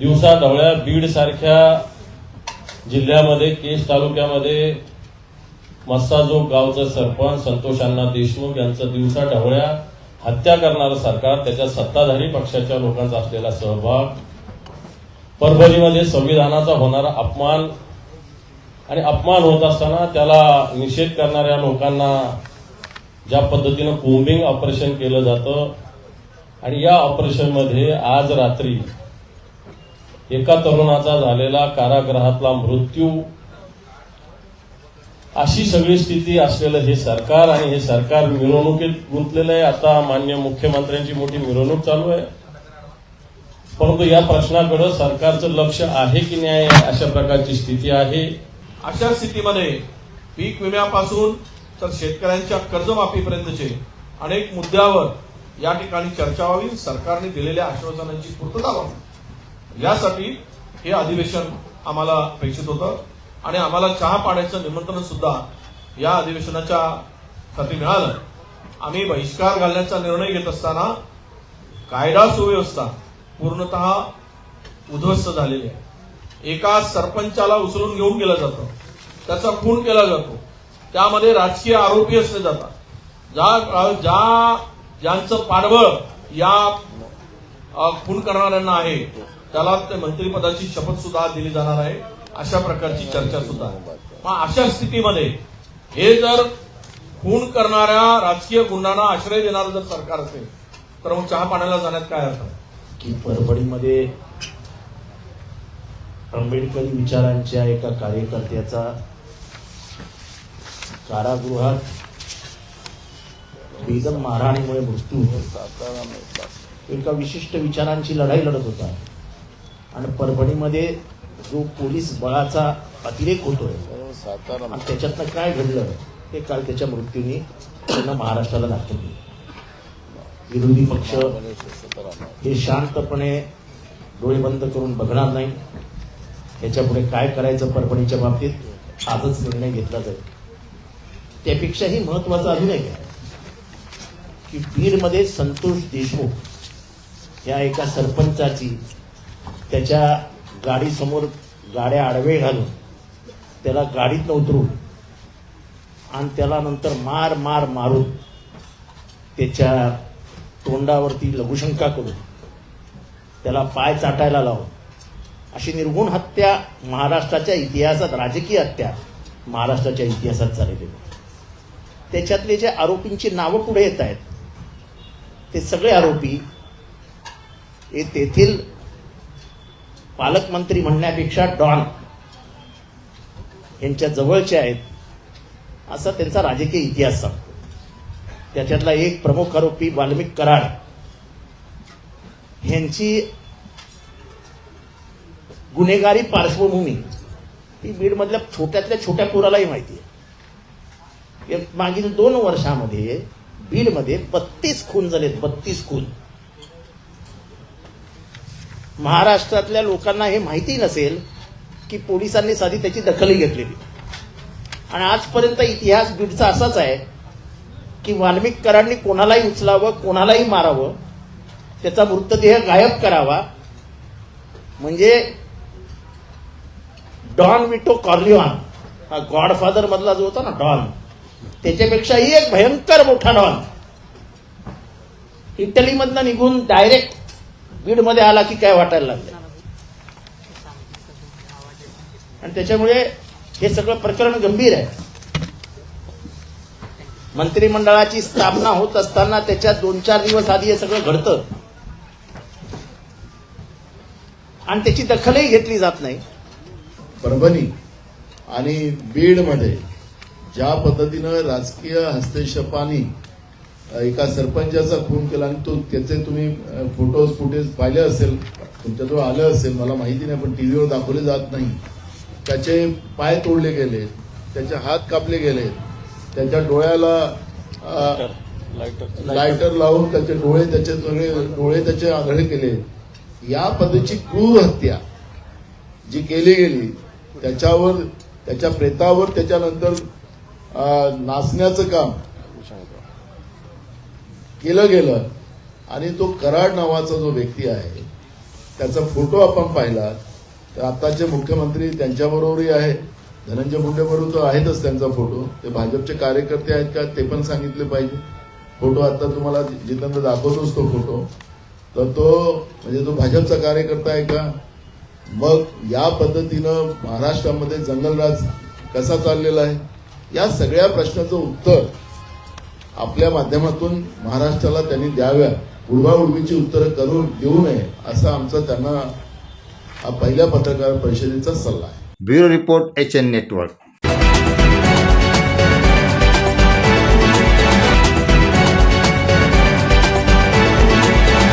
दिवसा ढवळ्या बीड सारख्या जिल्ह्यामध्ये केस तालुक्यामध्ये मस्साजोग गावचं सरपंच संतोष अण्णा देशमुख यांचं दिवसा ढवळ्या हत्या करणारं सरकार त्याच्या सत्ताधारी पक्षाच्या लोकांचा असलेला सहभाग परभणीमध्ये संविधानाचा होणारा अपमान आणि अपमान होत असताना त्याला निषेध करणाऱ्या लोकांना ज्या पद्धतीनं कोम्बिंग ऑपरेशन केलं जातं आणि या ऑपरेशनमध्ये आज रात्री एका तरुणाचा झालेला कारागृहातला मृत्यू. अशी सगळी स्थिती असलेलं हे सरकार आणि हे सरकार मिरवणुकीत गुंतलेलं आहे. आता मान्य मुख्यमंत्र्यांची मोठी मिरवणूक चालू आहे. परंतु या प्रश्नाकडे सरकारचं लक्ष आहे की नाही अशा प्रकारची स्थिती आहे. अशा स्थितीमध्ये पीक विम्यापासून तर शेतकऱ्यांच्या कर्जमाफीपर्यंतचे अनेक मुद्द्यावर या ठिकाणी चर्चा व्हावी. सरकारने दिलेल्या आश्वासनांची पूर्तता व्हावी. यासाठी हे अधिवेशन आम्हाला अपेक्षित होतं. आणि आम्हाला चहा पाण्याचं निमंत्रण सुद्धा या अधिवेशनाच्या साठी मिळालं. आम्ही बहिष्कार घालण्याचा निर्णय घेत असताना कायदा सुव्यवस्था पूर्णतः उद्ध्वस्त झालेली आहे. एका सरपंचाला उचलून घेऊन गेलं जातं. त्याचा खून केला जातो. त्यामध्ये राजकीय आरोपी असले जातात. ज्या ज्या ज्यांचं पाठबळ या खून करणाऱ्यांना आहे त्याला मंत्रिपदाची शपथ सुद्धा दिली जाणार आहे. अशा प्रकारची चर्चा सुद्धा. मग अशा स्थितीमध्ये हे जर खून करणाऱ्या राजकीय गुंडांना आश्रय देणारं जर सरकार असेल तर मग चहा पाण्याला जाण्यात काय अर्थ? की परभणीमध्ये आंबेडकरी विचारांच्या एका कार्यकर्त्याचा कारागृहात बेदम मारहाणीमुळे मृत्यू एका विशिष्ट विचारांची लढाई लढत होता. आणि परभणीमध्ये जो पोलीस बळाचा अतिरेक होतोय आणि त्याच्यातनं काय घडलं ते काल त्याच्या मृत्यूने त्यांना महाराष्ट्राला दाखवले. विरोधी पक्ष हे शांतपणे डोळे बंद करून बघणार नाही. याच्यापुढे काय करायचं परभणीच्या बाबतीत आजच निर्णय घेतला जाईल. त्यापेक्षाही महत्वाचं अजून एक आहे की बीडमध्ये संतोष देशमुख या एका सरपंचाची त्याच्या गाडीसमोर गाड्या आडवे घालून त्याला गाडीत उतरून आणि त्याला नंतर मार मार मारून त्याच्या तोंडावरती लघुशंका करून त्याला पाय चाटायला लावून अशी निर्गुण हत्या महाराष्ट्राच्या इतिहासात राजकीय हत्या महाराष्ट्राच्या इतिहासात झालेली त्याच्यातले जे आरोपींची नावं पुढे येत आहेत ते सगळे आरोपी हे तेथील पालकमंत्री म्हणण्यापेक्षा डॉन यांच्या जवळचे आहेत. असा त्यांचा राजकीय इतिहास सांगतो. त्याच्यातला एक प्रमुख आरोपी वाल्मिक कराड यांची गुन्हेगारी पार्श्वभूमी ही बीडमधल्या छोट्यातल्या छोट्या पोरालाही माहिती आहे. मागील दोन वर्षामध्ये बीडमध्ये बत्तीस खून झालेत बत्तीस खून. महाराष्ट्रातल्या लोकांना हे माहिती नसेल की पोलिसांनी साधी त्याची दखलही घेतलेली. आणि आजपर्यंत इतिहास बीडचा असाच आहे की वाल्मिककरांनी कोणालाही उचलावं कोणालाही मारावं त्याचा मृतदेह गायब करावा. म्हणजे डॉन विटो कॉर्लिऑन हा गॉडफादर मधला जो होता ना डॉन त्याच्यापेक्षाही एक भयंकर मोठा डॉन. इटलीमधनं निघून डायरेक्ट बीडमध्ये आला की काय वाटायला लागलं आणि त्याच्यामुळे हे सगळं प्रकरण गंभीर आहे. मंत्रिमंडळाची स्थापना होत असताना त्याच्या दोन चार दिवस आधी हे सगळं घडतं. आणि त्याची दखलही घेतली जात नाही. परभणी आणि बीडमध्ये ज्या पद्धतीनं राजकीय हस्तक्षेपाने एका सरपंचाचा खून केला आणि तो त्याचे तुम्ही फोटोज फुटेज पाहिले असेल तुमच्याजवळ आलं असेल मला माहिती नाही पण टीव्हीवर दाखवले जात नाही. त्याचे पाय तोडले गेले त्याचे हात कापले गेले त्याच्या डोळ्याला लायटर लावून त्याचे डोळे त्याचे सगळे डोळे त्याचे आंधळे केले. या पद्धतीची क्रूर हत्या जी केली गेली त्याच्यावर त्याच्या प्रेतावर त्याच्यानंतर नाचण्याचं काम केलं गेलं आणि तो कराड नावाचा जो व्यक्ती आहे त्याचा फोटो आपण पाहिला. तर आत्ताचे मुख्यमंत्री त्यांच्याबरोबरही आहे धनंजय मुंडेबरोबर तो आहेतच त्यांचा फोटो. ते भाजपचे कार्यकर्ते आहेत का ते पण सांगितले पाहिजे. फोटो आता तुम्हाला जितेंद्र दाखवतोच तो फोटो. तर तो म्हणजे तो भाजपचा कार्यकर्ता आहे का? मग या पद्धतीनं महाराष्ट्रामध्ये जंगलराज कसा चाललेला आहे? या सगळ्या प्रश्नाचं उत्तर आपल्या माध्यमातून महाराष्ट्राला त्यांनी द्याव्या उडवाउडवीची उत्तरं करून देऊ नये असा आमचा त्यांना हा पहिल्या पत्रकार परिषदेचा सल्ला आहे. Bureau report H N network.